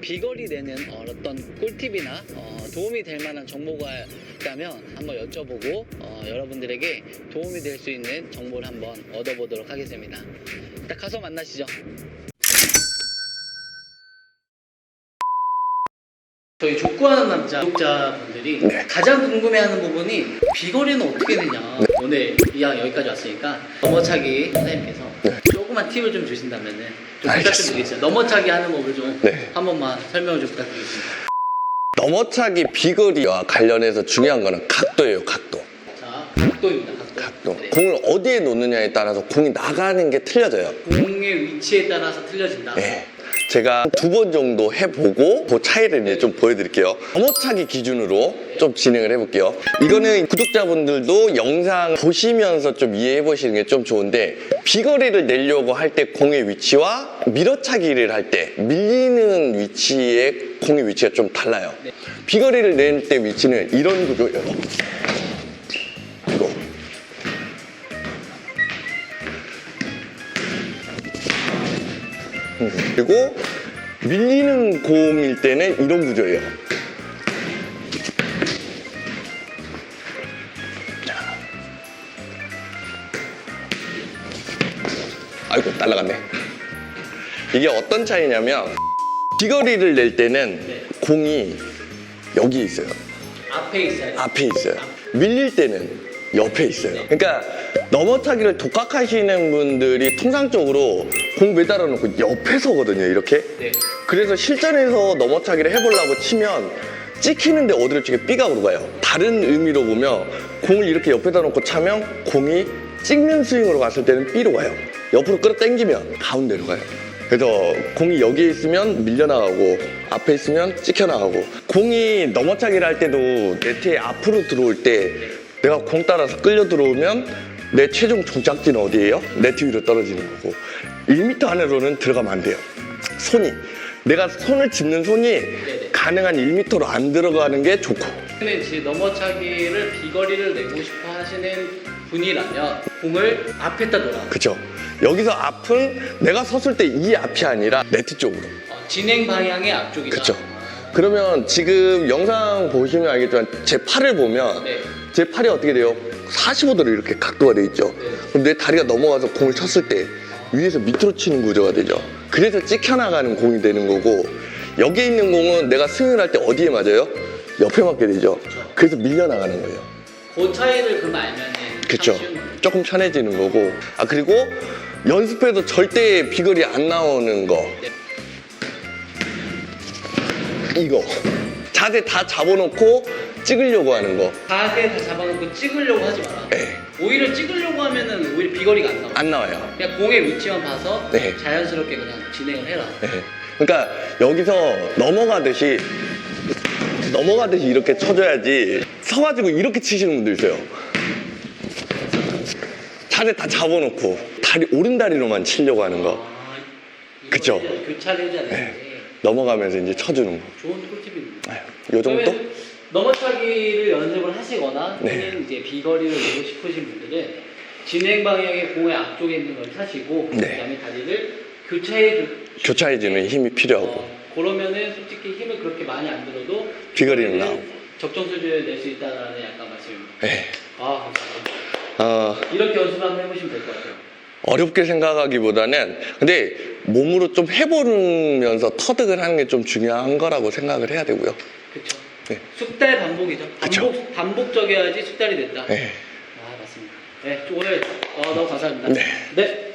비거리 내는 어, 어떤 꿀팁이나 어, 도움이 될 만한 정보가 있다면 한번 여쭤보고 어, 여러분들에게 도움이 될 수 있는 정보를 한번 얻어보도록 하겠습니다. 일단 가서 만나시죠. 저희 족구하는 남자 구독자분들이 네. 가장 궁금해하는 부분이 비거리는 어떻게 되냐. 오늘 이왕 여기까지 왔으니까 넘어차기 선생님께서 조그만 팁을 좀 주신다면은 좀 부탁 좀. 드리겠습니다. 넘어차기 하는 법을 좀 네. 한 번만 설명을 좀 부탁드리겠습니다. 넘어차기 비거리와 관련해서 중요한 거는 각도예요, 각도. 자, 각도입니다. 각도. 각도. 네. 공을 어디에 놓느냐에 따라서 공이 나가는 게 틀려져요. 공의 위치에 따라서 틀려진다. 예. 제가 두 번 정도 해보고 그 차이를 이제 좀 보여드릴게요. 넘어차기 기준으로 좀 진행을 해볼게요. 이거는 구독자분들도 영상 보시면서 좀 이해해 보시는 게 좀 좋은데 비거리를 내려고 할 때 공의 위치와 밀어차기를 할 때 밀리는 위치의 공의 위치가 좀 달라요. 네. 비거리를 낼 때 위치는 이런 구조예요. 그리고 밀리는 공일 때는 이런 구조예요. 자. 아이고 날라갔네. 이게 어떤 차이냐면 비거리를 낼 때는 네. 공이 여기 있어요. 앞에 있어야 돼. 앞에 있어요. 밀릴 때는 옆에 있어요. 그러니까 넘어차기를 독학하시는 분들이 통상적으로 공 매달아 놓고 옆에 서거든요, 이렇게. 네. 그래서 실전에서 넘어차기를 해보려고 치면 찍히는데 어디로 찍게 삐각으로 가요. 다른 의미로 보면 공을 이렇게 옆에다 놓고 차면 공이 찍는 스윙으로 갔을 때는 B로 가요. 옆으로 끌어당기면 가운데로 가요. 그래서 공이 여기에 있으면 밀려나가고 앞에 있으면 찍혀나가고 공이 넘어차기를 할 때도 네트에 앞으로 들어올 때 내가 공 따라서 끌려 들어오면 내 최종 종착지는 어디예요? 네트 위로 떨어지는 거고 1m 안으로는 들어가면 안 돼요. 손이 내가 손을 짚는 손이 가능한 1m로 안 들어가는 게 좋고 지금 넘어차기를 비거리를 내고 싶어 하시는 분이라면 공을 앞에다 놓아. 그죠? 여기서 앞은 내가 섰을 때 이 앞이 아니라 네트 쪽으로 어, 진행 방향의 앞쪽이다. 그쵸. 그러면 지금 영상 보시면 알겠지만 제 팔을 보면 네. 제 팔이 어떻게 돼요? 45도로 이렇게 각도가 돼 있죠. 네. 그럼 내 다리가 넘어가서 공을 쳤을 때 위에서 밑으로 치는 구조가 되죠. 그래서 찍혀나가는 공이 되는 거고 여기 있는 공은 내가 스윙을 할 때 어디에 맞아요? 옆에 맞게 되죠. 그래서 밀려나가는 거예요. 그 차이를 그럼 쉬운 거예요. 조금 편해지는 거고. 아, 그리고 연습해도 절대 비거리 안 나오는 거. 네. 이거. 자세 다 잡아놓고 찍으려고 하는 거. 자세 다 잡아놓고 찍으려고 하지 마라. 네. 오히려 찍으려고 하면은 오히려 비거리가 안 나와. 안 나와요. 그냥 공의 위치만 봐서 네. 자연스럽게 그냥 진행을 해라. 네. 그러니까 여기서 넘어가듯이 넘어가듯이 이렇게 쳐줘야지 서가지고 이렇게 치시는 분들 있어요. 자세 다 잡아놓고 다리 오른 다리로만 치려고 하는 거. 아, 이거 그쵸. 이제 교차를 해줘야 되는데 넘어가면서 이제 쳐주는 거. 좋은 꿀팁입니다. 아휴, 요 정도? 그러면 넘어차기를 연습을 하시거나 네. 또는 이제 비거리를 내고 싶으신 분들은 진행 방향의 공의 앞쪽에 있는 걸 사시고 네. 그다음에 다리를 교차해 주 교차해주는 힘이 필요하고. 어, 그러면은 솔직히 힘을 그렇게 많이 안 들어도 비거리는 나오고. 적정 수준을 낼 수 있다라는 약간 말씀입니다. 네. 아 감사합니다. 어, 이렇게 연습을 한번 해보시면 될 것 같아요. 어렵게 생각하기보다는 근데 몸으로 좀 해보면서 터득을 하는 게 좀 중요한 거라고 생각을 해야 되고요. 그렇죠. 네. 숙달 반복이죠. 그쵸. 반복 반복적이어야지 숙달이 된다. 네. 아 맞습니다. 네 오늘 어, 너무 감사합니다. 네. 네.